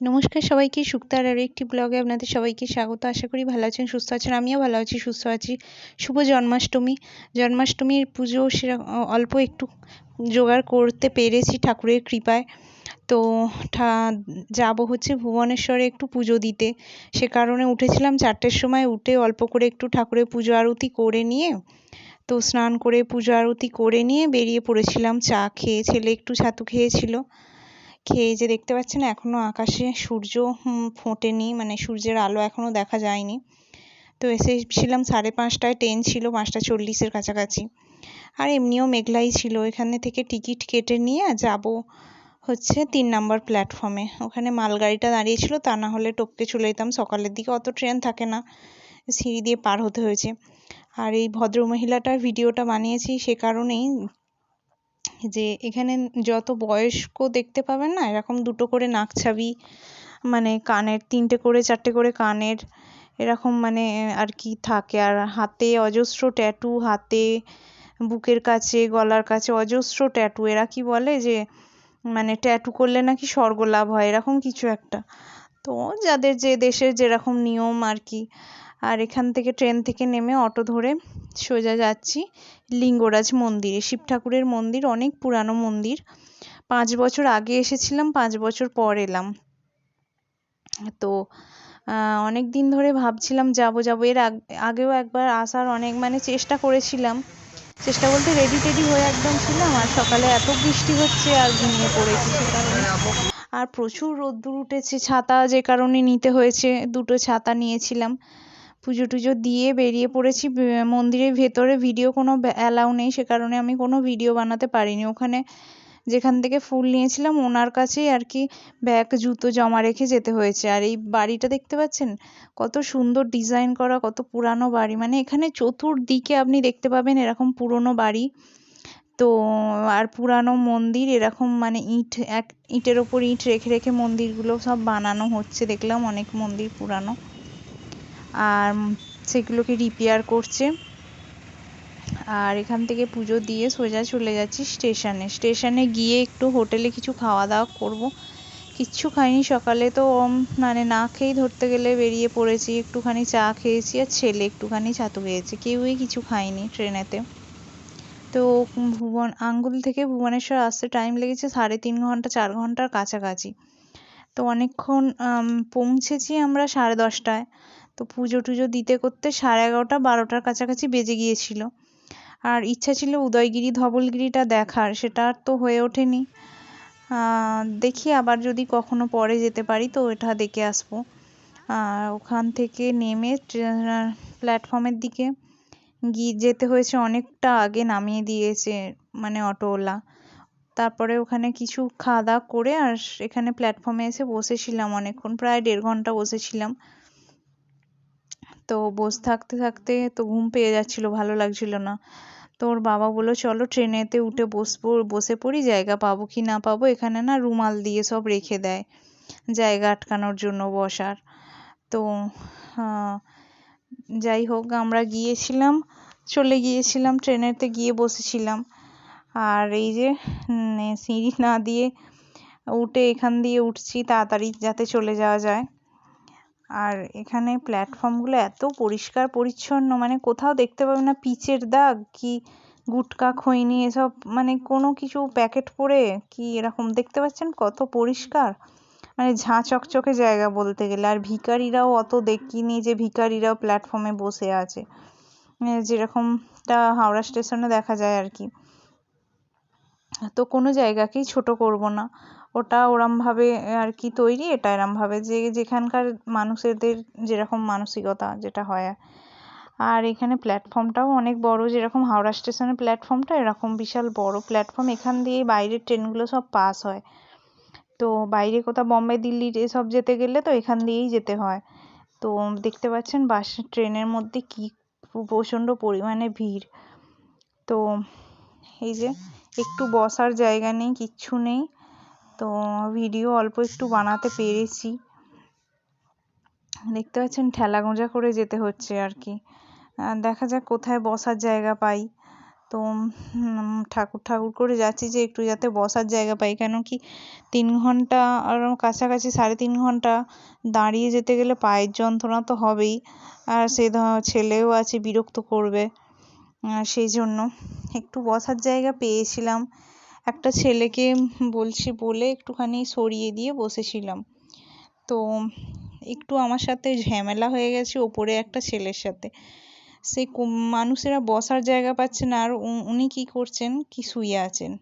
নমস্কার সবাইকে, সুক্তার আরও একটি ব্লগে আপনাদের সবাইকে স্বাগত। আশা করি ভালো আছেন, সুস্থ আছেন, আমিও ভালো আছি, সুস্থ আছি। শুভ জন্মাষ্টমী। জন্মাষ্টমীর পুজো সেরকম অল্প একটু জোগাড় করতে পেরেছি ঠাকুরের কৃপায়। তো যাব হচ্ছে ভুবনেশ্বরে একটু পুজো দিতে। সে কারণে উঠেছিলাম চারটের সময় উঠে অল্প করে একটু ঠাকুরের পুজো আরতি করে নিয়ে, তো স্নান করে পুজো আরতি করে নিয়ে বেরিয়ে পড়েছিলাম চা খেয়ে, ছেলে একটু ছাতু খেয়েছিল। খেয়ে যে দেখতে পাচ্ছেন এখনও আকাশে সূর্য ফোটেনি মানে সূর্যের আলো এখনও দেখা যায়নি। তো এসেছিলাম সাড়ে পাঁচটায় ট্রেন ছিল পাঁচটা চল্লিশের কাছাকাছি। আর এমনিও মেঘলাই ছিল, এখানে থেকে টিকিট কেটে নিয়ে যাব হচ্ছে তিন নাম্বার প্ল্যাটফর্মে ওখানে মালগাড়িটা দাঁড়িয়েছিল, তা না হলে টপকে চলে যেতাম। সকালের দিকে অত ট্রেন থাকে না, সিঁড়ি দিয়ে পার হতে হয়েছে। আর এই ভদ্রমহিলাটার ভিডিওটা বানিয়েছি সে কারণেই যে এখানে যত বয়স্ক দেখতে পাবেন না, এরকম দুটো করে নাক ছাবি মানে কানের, তিনটে করে, চারটে করে কানের, এরকম মানে আর কি থাকে। আর হাতে অজস্র ট্যাটু হাতে, বুকের কাছে, গলার কাছে অজস্র ট্যাটু এরা কি বলে যে মানে ট্যাটু করলে নাকি স্বর্গ লাভ হয়, এরকম কিছু একটা। তো যাদের যে দেশের যেরকম নিয়ম আর কি আর এখান থেকে ট্রেন থেকে নেমে অটো ধরে সোজা যাচ্ছি লিঙ্গরাজ মন্দিরে। শিব ঠাকুরের মন্দির, অনেক পুরানো মন্দির। পাঁচ বছর আগে এসেছিলাম, পাঁচ বছর পর এলাম। তো অনেক দিন ধরে ভাবছিলাম যাব যাব। এর আগেও একবার আসার অনেক মানে চেষ্টা করেছিলাম। চেষ্টা বলতে রেডি টেডি হয়ে একদম ছিলাম, আর সকালে এত বৃষ্টি হচ্ছে আর ঘুমিয়ে পড়েছি সে কারণে। আর প্রচুর রোদ্দুর উঠেছে, ছাতা যে কারণে নিতে হয়েছে, দুটো ছাতা নিয়েছিলাম। পুজো টুজো দিয়ে বেরিয়ে পড়েছি। মন্দিরের ভেতরে ভিডিও কোনো অ্যালাউ নেই, সে কারণে আমি কোনো ভিডিও বানাতে পারিনি। ওখানে যেখান থেকে ফুল নিয়েছিলাম, ওনার কাছেই আর কি ব্যাগ, জুতো জমা রেখে যেতে হয়েছে। আর এই বাড়িটা দেখতে পাচ্ছেন? কত সুন্দর ডিজাইন করা, কত পুরানো বাড়ি। মানে এখানে চতুর্দিকে আপনি দেখতে পাবেন এরকম পুরনো বাড়ি। তো, আর পুরানো মন্দির, এরকম মানে ইট, এক, ইটের ওপর ইট রেখে রেখে মন্দিরগুলো সব বানানো হচ্ছে। দেখলাম অনেক মন্দির পুরানো। আর সেগুলোকে রিপেয়ার করছে। আর এখান থেকে পুজো দিয়ে সোজা চলে যাচ্ছি স্টেশনে স্টেশনে গিয়ে একটু হোটেলে কিছু খাওয়া দাওয়া করব। কিচ্ছু খাইনি, সকালে তো মানে না খেয়েই ধরতে গেলে বেরিয়ে পড়েছি। একটুখানি চা খেয়েছি আর ছেলে একটুখানি ছাতু খেয়েছে। কেউই কিছু খায়নি ট্রেনেতে। তো, ভুবন, আঙ্গুল থেকে ভুবনেশ্বর আসতে টাইম লেগেছে সাড়ে তিন ঘণ্টা, চার ঘণ্টার কাছাকাছি। তো অনেকক্ষণ পৌঁছেছি আমরা সাড়ে দশটায়। তো পুজো টুজো দিতে করতে সাড়ে এগারোটা, বারোটার কাছাকাছি বেজে গিয়েছিল। আর ইচ্ছা ছিল উদয়গিরি, ধবলগিরিটা দেখার, সেটা আর তো হয়ে ওঠেনি। দেখি আবার যদি কখনো পরে যেতে পারি তো এটা দেখে আসব। আর ওখান থেকে নেমে প্ল্যাটফর্মের দিকে গিয়ে যেতে হয়েছে অনেকটা আগে, নামিয়ে দিয়েছে মানে অটোওয়ালা। তারপরে ওখানে কিছু খাওয়া দাওয়া করে আর এখানে প্ল্যাটফর্মে এসে বসেছিলাম অনেকক্ষণ, প্রায় দেড় ঘণ্টা বসেছিলাম। তো বসে থাকতে থাকতে তো ঘুম পেয়ে যাচ্ছিল, ভালো লাগছিল না। তো ওর বাবা বলল, চলো ট্রেনেতে উঠে বসবো, বসে পড়ি, জায়গা পাবো কি না পাবো, এখানে না রুমাল দিয়ে সব রেখে দেয়, জায়গা আটকানোর জন্য বসার। তো যাই হোক, আমরা গিয়েছিলাম, চলে গিয়েছিলাম, ট্রেনেতে গিয়ে বসেছিলাম। আর এই যে সিঁড়ি না দিয়ে উঠে এখান দিয়ে উঠছি, তাড়াতাড়ি যাতে চলে যাওয়া যায়। আর এখানে প্ল্যাটফর্মগুলো এত পরিষ্কার, পরিচ্ছন্ন মানে কোথাও দেখতে পাবেন না পিচের দাগ কি গুটকা খৈনি এসব মানে কোনো কিছু প্যাকেট পরে কি এরকম, দেখতে পাচ্ছেন কত পরিষ্কার? মানে ঝাঁ চকচকে জায়গা বলতে গেলে, আর ভিখারিরাও অত দেখিনি যে ভিখারিরাও প্ল্যাটফর্মে বসে আছে। যেরকমটা হাওড়া স্টেশনে দেখা যায় আর কি। তো কোনো জায়গাকেই ছোট করব না। ওটা ওরমভাবে আর কি তৈরি, এটা এরমভাবে যে, যেখানকার মানুষেদের যেরকম মানসিকতা যেটা হয়। আর এখানে প্ল্যাটফর্মটাও অনেক বড়, যেরকম হাওড়া স্টেশনের প্ল্যাটফর্মটা, এরকম বিশাল বড় প্ল্যাটফর্ম। এখান দিয়েই বাইরের ট্রেনগুলো সব পাস হয়। তো বাইরে কোথাও বম্বে দিল্লি এসব যেতে গেলে তো এখান দিয়েই যেতে হয়। তো দেখতে পাচ্ছেন বাস, ট্রেনের মধ্যে কী প্রচণ্ড পরিমাণে ভিড়। তো এই যে, একটু বসার জায়গা নেই, কিচ্ছু নেই। তো ভিডিও অল্প একটু বানাতে পেরেছি। দেখতে পাচ্ছেন ঠেলা গোঁজা করে যেতে হচ্ছে আর কি। দেখা যাক কোথায় বসার জায়গা পাই। তো ঠাকুর ঠাকুর করে যাচ্ছি যে একটু যাতে বসার জায়গা পাই। কেন কি তিন ঘণ্টা আর কাছাকাছি সাড়ে তিন ঘণ্টা দাঁড়িয়ে যেতে গেলে পায়ের যন্ত্রণা তো হবেই। আর সে ছেলেও আছে বিরক্ত করবে। সেই জন্য একটু বসার জায়গা পেয়েছিলাম। একটা ছেলেকে বলছি বলে একটুখানি সরিয়ে দিয়ে বসেছিলাম। তো একটু আমার সাথে ঝামেলা হয়ে গেছে ওপরে একটা ছেলের সাথে। সেই মানুষেরা বসার জায়গা পাচ্ছে না, আর উনি কী করছেন? কি শুয়ে আছেন?